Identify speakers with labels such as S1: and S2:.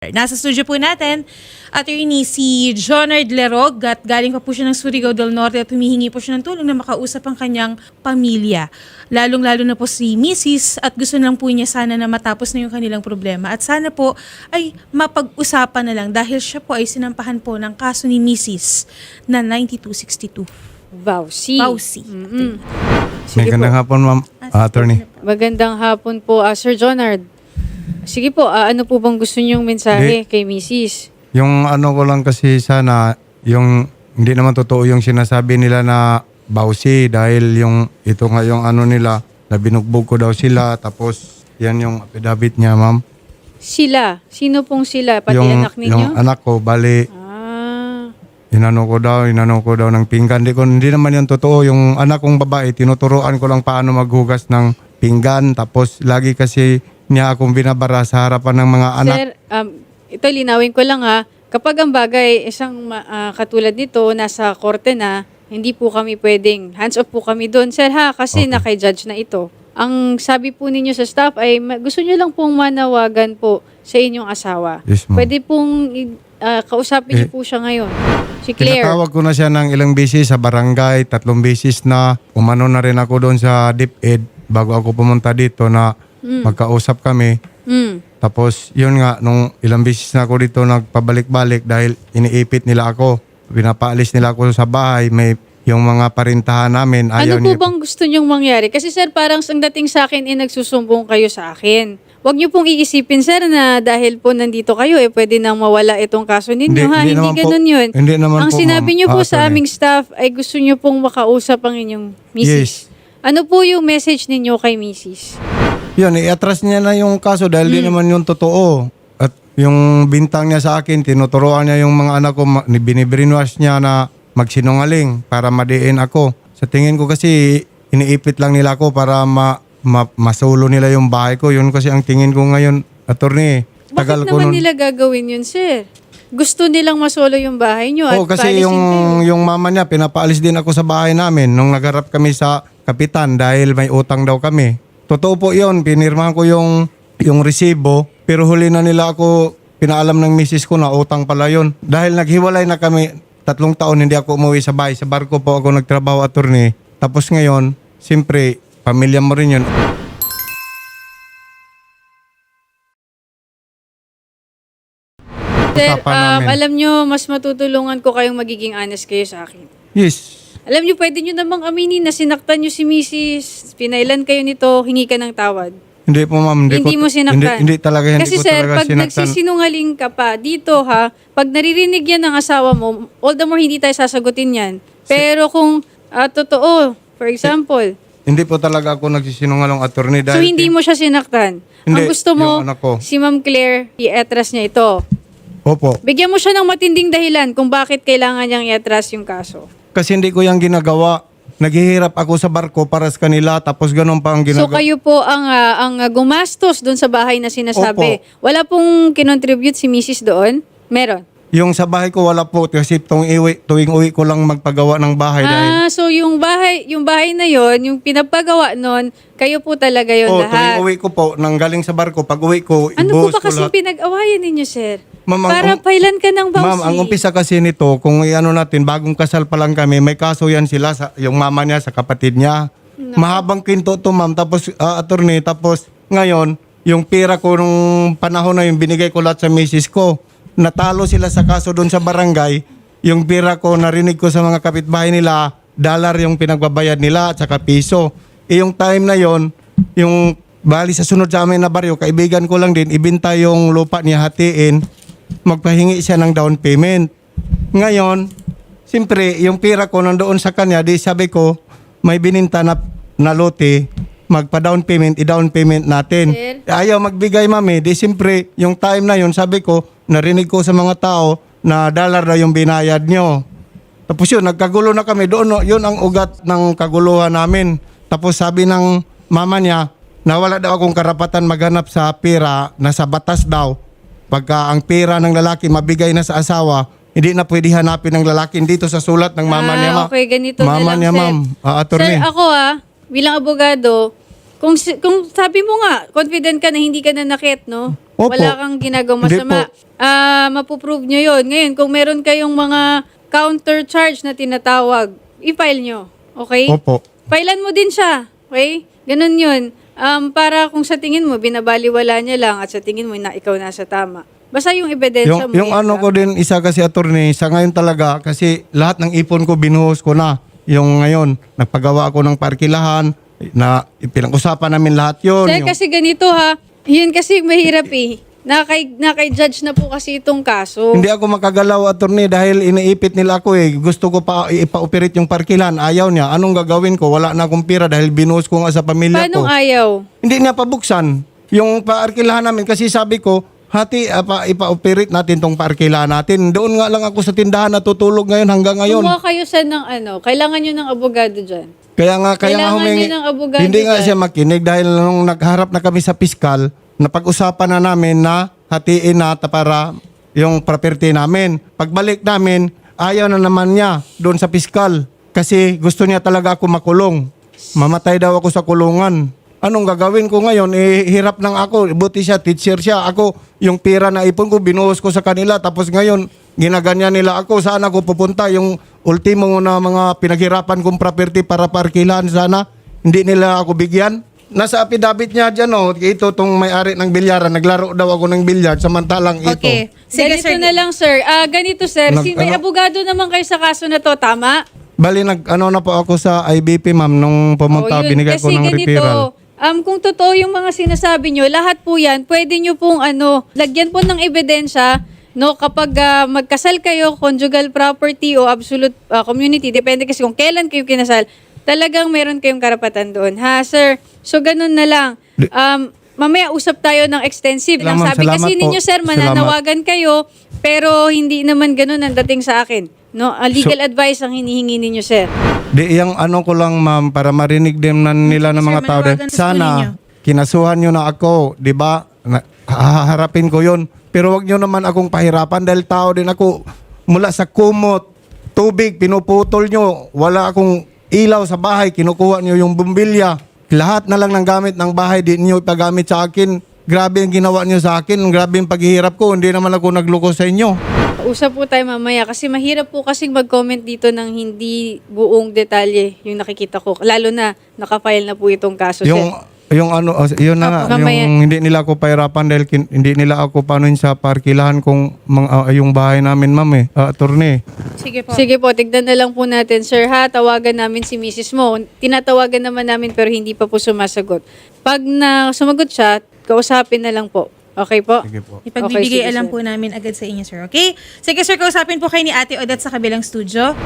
S1: Nasa studio po natin, attorney si Jonard Lerog at galing pa po siya ng Surigao del Norte at humihingi po siya ng tulong na makausap ang kanyang pamilya. Lalong-lalo na po si Mrs. at gusto lang po niya sana na matapos na yung kanilang problema. At sana po ay mapag-usapan na lang dahil siya po ay sinampahan po ng kaso ni Mrs. na 9262.
S2: Vauci.
S1: Pausi.
S2: Mm-mm.
S3: May
S2: Sige po.
S3: hapon, ma'am. Ah, attorney.
S2: Magandang hapon po, ah, Sir Jonard. Sige po, ah, ano po bang gusto niyong mensahe kay Mrs.?
S3: Yung ano ko lang kasi sana, yung hindi naman totoo yung sinasabi nila na bawsi dahil yung ito nga yung ano nila, na binugbog ko daw sila tapos yan yung affidavit niya, ma'am.
S2: Sila. Sino pong sila? Pati
S3: yung,
S2: anak ninyo?
S3: Yung anak ko, bali,
S2: ah,
S3: inano ko daw, inano ko daw ng pinggan. Hindi, ko, hindi naman yung totoo. Yung anak kong babae, tinuturoan ko lang paano maghugas ng pinggan. Tapos lagi kasi niya akong binabara sa harapan ng mga anak.
S2: Sir, um, ito linawin ko lang ha. Kapag ang bagay, isang ah, katulad nito, nasa korte na, hindi po kami pwedeng, hands off po kami doon, sir ha, kasi
S3: Okay.
S2: naka-judge na ito. Ang sabi po ninyo sa staff ay gusto nyo lang pong manawagan po sa inyong asawa.
S3: Yes.
S2: Pwede pong ah, kausapin niyo
S3: Eh,
S2: po siya ngayon. Si Claire.
S3: Tinatawag ko na siya ng ilang beses sa barangay, tatlong beses na. Umano na rin ako doon sa DepEd bago ako pumunta dito na magkausap kami.
S2: Mm.
S3: Tapos yun nga, nung ilang beses na ako dito nagpabalik-balik dahil iniipit nila ako. Pinapaalis nila ako sa bahay. May yung mga parintahan namin.
S2: Ano
S3: Ayaw
S2: po
S3: niya-
S2: bang gusto nyong mangyari? Kasi sir, parang ang dating sa akin, eh, nagsusumbong kayo sa akin. Huwag niyo pong iisipin, sir, na dahil po nandito kayo, eh, pwede nang mawala itong kaso ninyo,
S3: Hindi-
S2: ha?
S3: hindi
S2: Hindi,
S3: naman po.
S2: ganun yun.
S3: Hindi naman
S2: ang
S3: po,
S2: sinabi niyo po
S3: Ah,
S2: sa aming staff ay gusto niyo pong makausap ang inyong misis.
S3: Yes.
S2: Ano po yung message ninyo kay misis?
S3: Yun, iatras niya na yung kaso dahil
S2: Hmm.
S3: di naman yung totoo. At yung bintang niya sa akin, tinuturoan niya yung mga anak ko, ma- binibrainwash niya na magsinungaling para madiin ako. Sa tingin ko kasi, iniipit lang nila ako para ma, ma- masulo nila yung bahay ko. Yun kasi ang tingin ko ngayon, attorney. Tagal
S2: Bakit
S3: ko
S2: naman
S3: nun-
S2: nila gagawin yun, sir? Gusto nilang masolo yung bahay niyo at
S3: Oo, kasi
S2: paalisin
S3: yung,
S2: kayo.
S3: yung mama niya, pinapaalis din ako sa bahay namin nung nagharap kami sa kapitan dahil may utang daw kami. Totoo po yun, pinirmahan ko yung, yung resibo, pero huli na nila ako, pinaalam ng misis ko na utang pala yun. Dahil naghiwalay na kami, tatlong taon hindi ako umuwi sa bahay. Sa barko po ako nagtrabaho attorney. Tapos ngayon, siyempre, pamilya mo rin yun.
S2: Sir,
S3: usapan
S2: um,
S3: namin.
S2: alam nyo, mas matutulungan ko kayong magiging honest kayo sa akin.
S3: Yes.
S2: Alam niyo, pwede niyo namang aminin na sinaktan niyo si Mrs. Pinailan kayo nito, hingi ka ng tawad.
S3: Hindi po ma'am. Hindi,
S2: Hindi,
S3: ko,
S2: mo sinaktan.
S3: Hindi, hindi talaga, hindi
S2: Kasi
S3: ko
S2: sir,
S3: talaga
S2: pag
S3: sinaktan.
S2: nagsisinungaling ka pa dito ha, pag naririnig yan ng asawa mo, all the more hindi tayo sasagutin yan. Pero kung ah, totoo, for example,
S3: Hindi po talaga ako nagsisinungaling attorney dahil
S2: so hindi mo siya sinaktan. Ang
S3: Hindi,
S2: gusto mo,
S3: yung anak ko.
S2: si Ma'am Claire, i-etras niya ito.
S3: Opo.
S2: Bigyan mo siya ng matinding dahilan kung bakit kailangan niyang i-atras yung kaso.
S3: Kasi hindi ko yung ginagawa. Naghihirap ako sa barko para sa kanila tapos ganun pa ang
S2: So
S3: ginagawa.
S2: kayo po ang ah, ang ah, gumastos doon sa bahay na sinasabi.
S3: Opo.
S2: Wala pong kinontribute si Mrs. doon? Meron.
S3: Yung sa bahay ko wala po kasi tuwing iwi, tuwing uwi ko lang magpagawa ng bahay dahil
S2: Ah, so yung bahay, yung bahay na yon, yung pinapagawa nun, kayo po talaga yon
S3: oh,
S2: lahat.
S3: tuwing uwi ko po nang galing sa barko pag uwi ko
S2: Ano
S3: ibuhos
S2: po ba
S3: ko
S2: kasi
S3: lahat.
S2: pinag-awayan ninyo, sir?
S3: Ma'am, ang-
S2: Para pailan ka ng bawsi.
S3: Ma'am, ang umpisa kasi nito, kung iano natin, bagong kasal pa lang kami, may kaso yan sila, sa, yung mama niya sa kapatid niya. Mahabang kwento to ma'am, tapos ah, attorney, tapos ngayon, yung pera ko nung panahon na yung binigay ko lahat sa misis ko, natalo sila sa kaso doon sa barangay, yung pera ko, narinig ko sa mga kapitbahay nila, dollar yung pinagbabayad nila at saka piso. Eh yung time na yon yung bali sa sunod sa amin na baryo, kaibigan ko lang din, ibinta yung lupa niya hatiin, magpahingi siya ng down payment. Ngayon, siyempre, yung pera ko nandoon sa kanya, di sabi ko, may bininta na, na lote, magpa-down payment, i-down payment natin.
S2: Sir?
S3: Ayaw magbigay mami, di siyempre, yung time na yun, sabi ko, narinig ko sa mga tao na dollar na yung binayad nyo. Tapos yun, nagkagulo na kami. Doon, no, yun ang ugat ng kaguluhan namin. Tapos sabi ng mama niya, na wala daw akong karapatan maghanap sa pera na sa batas daw. Pagka ang pera ng lalaki mabigay na sa asawa, hindi na pwede hanapin ng lalaki dito sa sulat ng mama
S2: ah,
S3: niya. ma-
S2: okay, ganito na
S3: mama
S2: lang,
S3: niya,
S2: sir.
S3: ma'am.
S2: Sir,
S3: attorney.
S2: ako ah, bilang abogado, kung, kung sabi mo nga, confident ka na hindi ka na nakit, no?
S3: Opo.
S2: Wala kang ginagawang
S3: Hindi
S2: masama.
S3: po.
S2: Ah, mapuprove nyo yun. Ngayon, kung meron kayong mga counter charge na tinatawag, i-file nyo. Okay?
S3: Opo.
S2: Filean mo din siya. Okay? Ganun yun. Um, para kung sa tingin mo, binabaliwala niya lang at sa tingin mo na ikaw nasa tama. Basta yung ebidensya
S3: Yung,
S2: mo.
S3: yung
S2: yan
S3: ano
S2: lang.
S3: ko din, isa kasi attorney, sa ngayon talaga, kasi lahat ng ipon ko binuhos ko na. Yung ngayon, nagpagawa ako ng parkilahan, na pinag-usapan namin lahat yun.
S2: Sir,
S3: Yung-
S2: kasi ganito ha. Yun kasi mahirap eh. Nakay, nakay-judge na po kasi itong kaso.
S3: Hindi ako makagalaw, attorney, dahil iniipit nila ako eh. Gusto ko pa ipa-operate yung parkilahan. Ayaw niya. Anong gagawin ko? Wala na akong pira dahil binuhos ko nga sa pamilya
S2: Paano
S3: ko.
S2: ayaw?
S3: Hindi niya pabuksan. Yung parkilahan namin, kasi sabi ko, hati, ah, pa, ipa-operate natin tong parkilahan natin. Doon nga lang ako sa tindahan natutulog ngayon hanggang ngayon.
S2: Kumuha kayo sa ng ano, kailangan nyo ng abogado dyan.
S3: Kaya nga, kaya nga
S2: Kailangan
S3: humingi.
S2: niyo ng abogado
S3: Hindi nga siya makinig dahil nung nagharap na kami sa piskal, napag-usapan na namin na hatiin na ta- para yung property namin. Pagbalik namin, ayaw na naman niya doon sa piskal kasi gusto niya talaga ako makulong. Mamatay daw ako sa kulungan. Anong gagawin ko ngayon? Eh, hirap nang ako. Buti siya, teacher siya. Ako, yung pira na ipon ko, binuhos ko sa kanila. Tapos ngayon, ginaganyan nila ako. Saan ako pupunta? Yung ultimo na mga pinaghirapan kong property para parkilan sana. Hindi nila ako bigyan. Nasa affidavit niya dyan, oh. Ito, tong may-ari ng bilyaran. Naglaro daw ako ng bilyard. Samantalang ito.
S1: Okay. Sige,
S2: ganito
S1: sir.
S2: na lang, sir. Ah, ganito, sir.
S3: Nag-
S2: si, may
S3: ano?
S2: abogado naman kayo sa kaso na to, tama?
S3: Bali, nag, ano na po ako sa IBP, ma'am, nung pumunta,
S2: Oh, yun.
S3: binigay ko
S2: Kasi
S3: ng
S2: ganito,
S3: referral.
S2: Um, kung totoo yung mga sinasabi nyo, lahat po yan, pwede nyo pong ano, lagyan po ng ebidensya, no, kapag ah, magkasal kayo, conjugal property o absolute ah, community, depende kasi kung kailan kayo kinasal, talagang meron kayong karapatan doon. Ha, sir? So, ganun na lang. Um, mamaya usap tayo ng extensive. Ang
S3: Salamat,
S2: sabi kasi
S3: salamat po.
S2: ninyo, sir,
S3: Salamat.
S2: mananawagan kayo, pero hindi naman ganun ang dating sa akin. No, Ah, legal advice ang hinihingi ninyo, sir.
S3: Di, yung ano ko lang, ma'am, para marinig din na nila ng
S1: Sir,
S3: mga tao.
S1: sa school ninyo.
S3: Sana, kinasuhan nyo na ako, di ba? Na- Haharapin ko yon Pero wag nyo naman akong pahirapan dahil tao din ako. Mula sa kumot, tubig, pinuputol nyo. Wala akong ilaw sa bahay, kinukuha nyo yung bumbilya. Lahat na lang ng gamit ng bahay, di nyo ipagamit sa akin. Grabe ang ginawa nyo sa akin. Grabe ang paghihirap ko. Hindi naman ako nagluko sa inyo.
S2: Usap po tayo mamaya kasi mahirap po kasing mag-comment dito ng hindi buong detalye yung nakikita ko. Lalo na nakafile na po itong kaso.
S3: yung
S2: sir.
S3: Yung ano oh, yun na nga
S2: Mamaya.
S3: yung hindi nila ako pahirapan dahil kin- hindi nila ako panuin sa parkilahan kung mga, ah, yung bahay namin ma'am eh uh, attorney
S1: Sige po.
S2: Sige po, tignan na lang po natin. Sir ha, tawagan namin si Mrs. Mo. Tinatawagan naman namin pero hindi pa po sumasagot. Pag na sumagot siya, kausapin na lang po. Okay po?
S3: sige po
S1: Ipagbibigay
S2: Okay, sige,
S1: alam
S2: sir.
S1: po namin agad sa inyo, sir. Okay? Sige, sir, kausapin po kayo ni Ate Odette sa kabilang studio.